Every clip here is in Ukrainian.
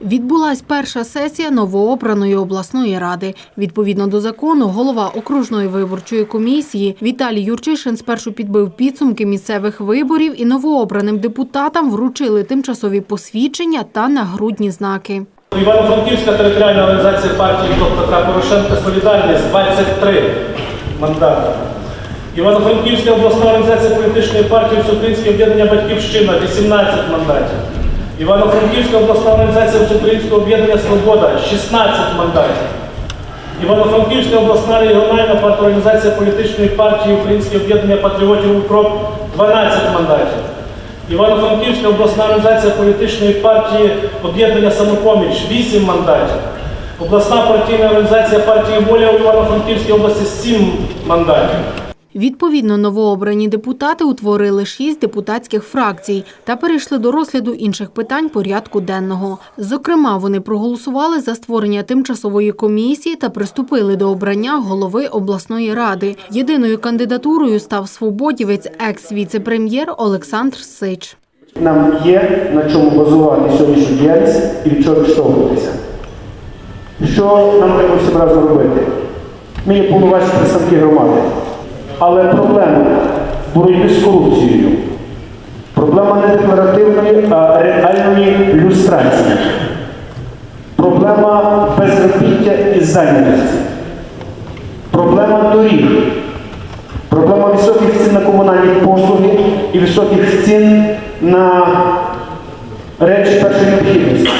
Відбулась перша сесія новообраної обласної ради. Відповідно до закону, голова окружної виборчої комісії Віталій Юрчишин спершу підбив підсумки місцевих виборів і новообраним депутатам вручили тимчасові посвідчення та нагрудні знаки. Івано-Франківська територіальна організація партії Петра Порошенка Солідарність 23 мандати. Івано-Франківська обласна організація політичної партії Всеукраїнське об'єднання Батьківщина 18 мандатів. Івано-Франківська обласна організація Всеукраїнського об'єднання Свобода 16 мандатів. Івано-Франківська обласна регіональна партіорганізація політичної партії Українське об'єднання патріотів УКРОП 12 мандатів. Івано-Франківська обласна організація політичної партії об'єднання самопоміч 8 мандатів. Обласна партійна організація партії Воля у Івано-Франківській області 7 мандатів. Відповідно, новообрані депутати утворили шість депутатських фракцій та перейшли до розгляду інших питань порядку денного. Зокрема, вони проголосували за створення тимчасової комісії та приступили до обрання голови обласної ради. Єдиною кандидатурою став свободівець екс-віце-прем'єр Олександр Сич. Нам є на чому базувати сьогоднішню діяльність і від чого відштовхуватися. Що нам треба всім разом робити? Ми є повноважні громади. Але проблема боротьби з корупцією, проблема не декларативної, а реальної люстрації, проблема безробіття і зайнятості, проблема доріг, Проблема високих цін на комунальні послуги і високих цін на речі першої необхідності.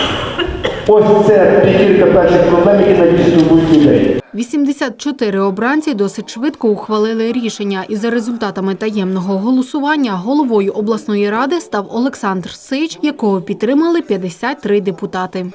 Ось це декілька перших проблем, які найбільше турбують людей. 84 обранці досить швидко ухвалили рішення, і за результатами таємного голосування головою обласної ради став Олександр Сич, якого підтримали 53 депутати.